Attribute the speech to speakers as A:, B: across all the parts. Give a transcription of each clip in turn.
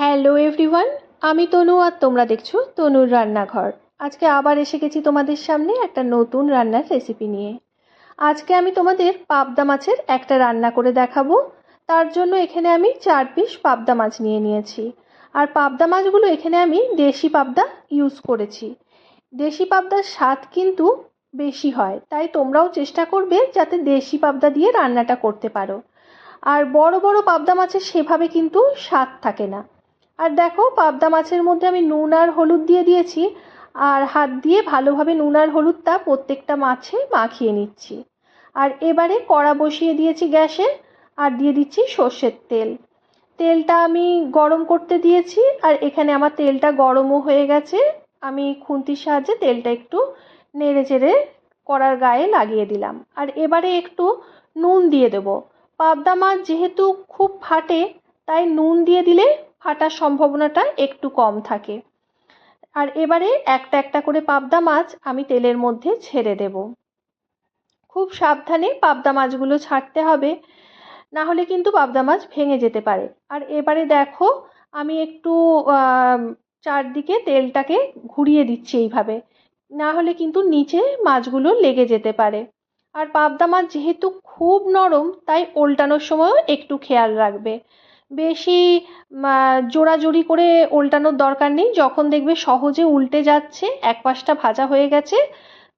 A: Hello everyone, আমি তনু আর তোমরা দেখছ তনুর রান্নাঘর। আজকে আবার এসে গেছি তোমাদের সামনে একটা নতুন রান্নার রেসিপি নিয়ে। আজকে আমি তোমাদের পাবদা মাছের একটা রান্না করে দেখাবো। তার জন্য এখানে আমি চার পিস পাবদা মাছ নিয়ে নিয়েছি। আর পাবদা মাছগুলো এখানে আমি দেশি পাবদা ইউজ করেছি। দেশি পাবদার স্বাদ কিন্তু বেশি হয়, তাই তোমরাও চেষ্টা করবে যাতে দেশি পাবদা দিয়ে রান্নাটা করতে পারো। আর বড় বড় পাবদা মাছের সেভাবে কিন্তু স্বাদ থাকে না। আর দেখো, পাবদা মাছের মধ্যে আমি নুন আর হলুদ দিয়ে দিয়েছি, আর হাত দিয়ে ভালোভাবে নুন আর হলুদটা প্রত্যেকটা মাছে মাখিয়ে নিচ্ছি। আর এবারে কড়া বসিয়ে দিয়েছি গ্যাসে, আর দিয়ে দিচ্ছি সর্ষের তেল। তেলটা আমি গরম করতে দিয়েছি, আর এখানে আমার তেলটা গরমও হয়ে গেছে। আমি খুন্তির সাহায্যে তেলটা একটু নেড়ে চেড়ে কড়ার গায়ে লাগিয়ে দিলাম। আর এবারে একটু নুন দিয়ে দেবো। পাবদা মাছ যেহেতু খুব ফাটে, তাই নুন দিয়ে দিলে ফাটার সম্ভাবনাটা একটু কম থাকে। আর এবারে একটা একটা করে পাবদা মাছ আমি তেলের মধ্যে ছেড়ে দেব। খুব সাবধানে পাবদা মাছগুলো ছাড়তে হবে, না হলে কিন্তু পাবদা মাছ ভেঙে যেতে পারে। আর এবারে দেখো, আমি একটু চারদিকে তেলটাকে ঘুরিয়ে দিচ্ছি এইভাবে, না হলে কিন্তু নিচে মাছগুলো লেগে যেতে পারে। আর পাবদা মাছ যেহেতু খুব নরম, তাই ওল্টানোর সময়ও একটু খেয়াল রাখবে। বেশি জোড়াজুড়ি করে ওল্টানোর দরকার নেই। যখন দেখবে সহজে উল্টে যাচ্ছে, এক পাশটা ভাজা হয়ে গেছে,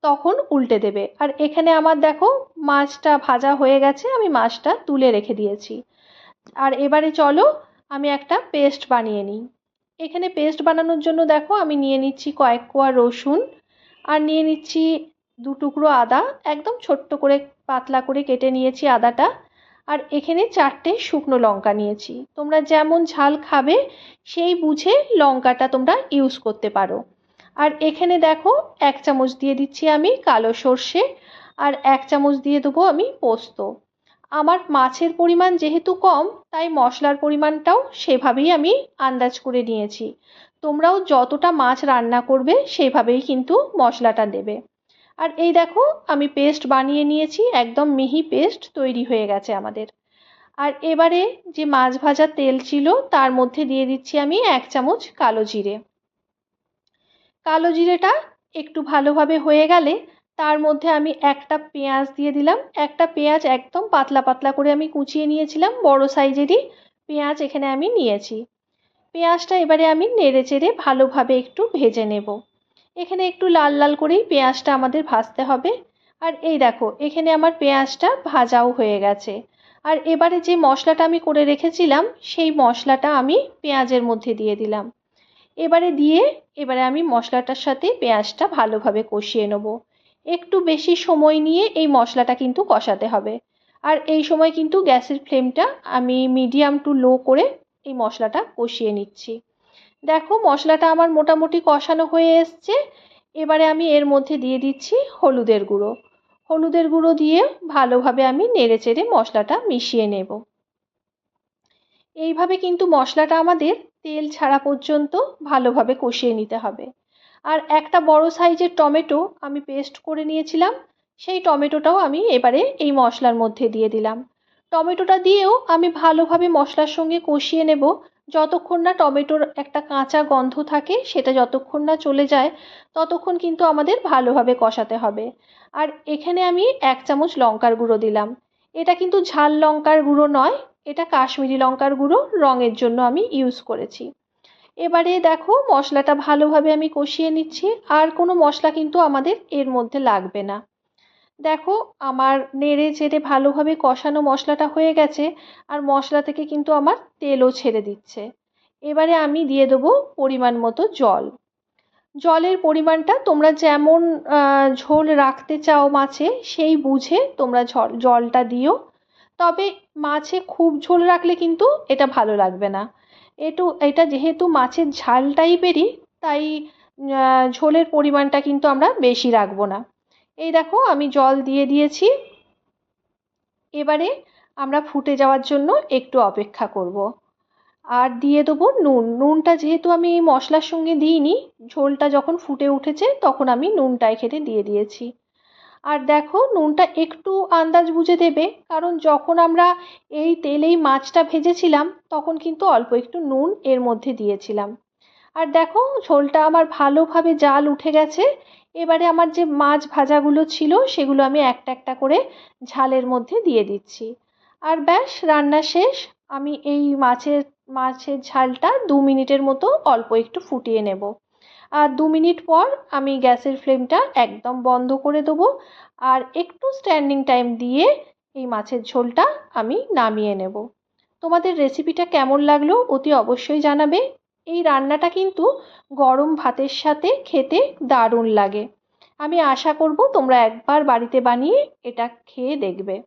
A: তখন উল্টে দেবে। আর এখানে আমার দেখো, মাছটা ভাজা হয়ে গেছে, আমি মাছটা তুলে রেখে দিয়েছি। আর এবারে চলো, আমি একটা পেস্ট বানিয়ে নিই। এখানে পেস্ট বানানোর জন্য দেখো, আমি নিয়ে নিচ্ছি কয়েক কোয়া রসুন, আর নিয়ে নিচ্ছি দু টুকরো আদা। একদম ছোট্ট করে, পাতলা করে কেটে নিয়েছি আদাটা। আর এখানে চারটে শুকনো লঙ্কা নিয়েছি। তোমরা যেমন ঝাল খাবে, সেই বুঝে লঙ্কাটা তোমরা ইউজ করতে পারো। আর এখানে দেখো, এক চামচ দিয়ে দিচ্ছি আমি কালো সর্ষে আর এক চামচ দিয়ে দেবো আমি পোস্ত। আমার মাছের পরিমাণ যেহেতু কম, তাই মশলার পরিমাণটাও সেভাবেই আমি আন্দাজ করে নিয়েছি। তোমরাও যতটা মাছ রান্না করবে, সেভাবেই কিন্তু মশলাটা দেবে। আর এই দেখো, আমি পেস্ট বানিয়ে নিয়েছি, একদম মিহি পেস্ট তৈরি হয়ে গেছে আমাদের। আর এবারে যে মাছ ভাজা তেল ছিল, তার মধ্যে দিয়ে দিচ্ছি আমি এক চামচ কালো জিরে। কালো জিরেটা একটু ভালোভাবে হয়ে গেলে, তার মধ্যে আমি একটা পেঁয়াজ দিয়ে দিলাম। একটা পেঁয়াজ একদম পাতলা পাতলা করে আমি কুচিয়ে নিয়েছিলাম, বড় সাইজেরই পেঁয়াজ এখানে আমি নিয়েছি। পেঁয়াজটা এবারে আমি নেড়ে চেড়ে ভালোভাবে একটু ভেজে নেব। এখানে একটু লাল লাল করেই পেঁয়াজটা আমাদের ভাজতে হবে। আর এই দেখো, এখানে আমার পেঁয়াজটা ভাজাও হয়ে গেছে। আর এবারে যে মশলাটা আমি করে রেখেছিলাম, সেই মশলাটা আমি পেঁয়াজের মধ্যে দিয়ে দিলাম। এবারে দিয়ে, এবারে আমি মশলাটার সাথে পেঁয়াজটা ভালোভাবে কষিয়ে নেব। একটু বেশি সময় নিয়ে এই মশলাটা কিন্তু কষাতে হবে। আর এই সময় কিন্তু গ্যাসের ফ্লেমটা আমি মিডিয়াম টু লো করে এই মশলাটা কষিয়ে নিচ্ছি। দেখো, মশলাটা আমার মোটামুটি কষানো হয়ে এসছে। এবারে আমি এর মধ্যে দিয়ে দিচ্ছি হলুদের গুঁড়ো। হলুদের গুঁড়ো দিয়ে ভালোভাবে আমি নেড়ে চেড়ে মশলাটা মিশিয়ে নেব। এইভাবে কিন্তু মশলাটা আমাদের তেল ছাড়া পর্যন্ত ভালোভাবে কষিয়ে নিতে হবে। আর একটা বড় সাইজের টমেটো আমি পেস্ট করে নিয়েছিলাম, সেই টমেটোটাও আমি এবারে এই মশলার মধ্যে দিয়ে দিলাম। টমেটোটা দিয়েও আমি ভালোভাবে মশলার সঙ্গে কষিয়ে নেব। যতক্ষণ না টমেটোর একটা কাঁচা গন্ধ থাকে, সেটা যতক্ষণ না চলে যায়, ততক্ষণ কিন্তু আমাদের ভালোভাবে কষাতে হবে। আর এখানে আমি এক চামচ লঙ্কার গুঁড়ো দিলাম। এটা কিন্তু ঝাল লঙ্কার গুঁড়ো নয়, এটা কাশ্মীরি লঙ্কার গুঁড়ো, রঙের জন্য আমি ইউজ করেছি। এবারে দেখো, মশলাটা ভালোভাবে আমি কষিয়ে নিচ্ছি, আর কোনো মশলা কিন্তু আমাদের এর মধ্যে লাগবে না। দেখো, আমার নেড়ে চেড়ে ভালোভাবে কষানো মশলাটা হয়ে গেছে আর মশলা থেকে কিন্তু আমার তেলও ছেড়ে দিচ্ছে। এবারে আমি দিয়ে দেবো পরিমাণ মতো জল। জলের পরিমাণটা তোমরা যেমন ঝোল রাখতে চাও মাছে, সেই বুঝে তোমরা জলটা দিও। তবে মাছে খুব ঝোল রাখলে কিন্তু এটা ভালো লাগবে না। একটু এটা যেহেতু মাছের ঝাল টাইপেরই তাই ঝোলের পরিমাণটা কিন্তু আমরা বেশি রাখব না। এই দেখো, আমি জল দিয়ে দিয়েছি। এবারে আমরা ফুটে যাওয়ার জন্য একটু অপেক্ষা করব। আর দিয়ে দেবো নুন। নুনটা যেহেতু আমি মশলার সঙ্গে দিইনি, ঝোলটা যখন ফুটে উঠেছে তখন আমি নুনটা এখানে দিয়ে দিয়েছি। আর দেখো, নুনটা একটু আন্দাজ বুঝে দেবে, কারণ যখন আমরা এই তেলেই মাছটা ভেজেছিলাম তখন কিন্তু অল্প একটু নুন এর মধ্যে দিয়েছিলাম। আর দেখো, ঝোলটা আমার ভালোভাবে জাল উঠে গেছে। এবারে আমার যে মাছ ভাজাগুলো ছিল, সেগুলো আমি একটা একটা করে ঝালের মধ্যে দিয়ে দিচ্ছি। আর ব্যাস, রান্না শেষ। আমি এই মাছের মাছের ঝালটা দু মিনিটের মতো অল্প একটু ফুটিয়ে নেব। আর দু মিনিট পর আমি গ্যাসের ফ্লেমটা একদম বন্ধ করে দেবো। আর একটু স্ট্যান্ডিং টাইম দিয়ে এই মাছের ঝোলটা আমি নামিয়ে নেব। তোমাদের রেসিপিটা কেমন লাগল অতি অবশ্যই জানাবে। এই রান্নাটা কিন্তু গরম ভাতের সাথে খেতে দারুণ লাগে। আমি আশা করব তোমরা একবার বাড়িতে বানিয়ে এটা খেয়ে দেখবে।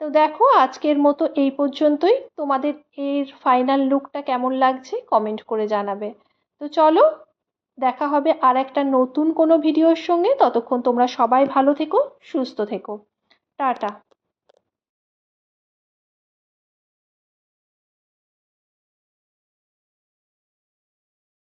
A: তো দেখো, আজকের মতো এই পর্যন্তই। তোমাদের এর ফাইনাল লুকটা কেমন লাগছে কমেন্ট করে জানাবে। তো চলো, দেখা হবে আর একটা নতুন কোনো ভিডিওর সঙ্গে। ততক্ষণ তোমরা সবাই ভালো থেকো, সুস্থ থেকো। টাটা।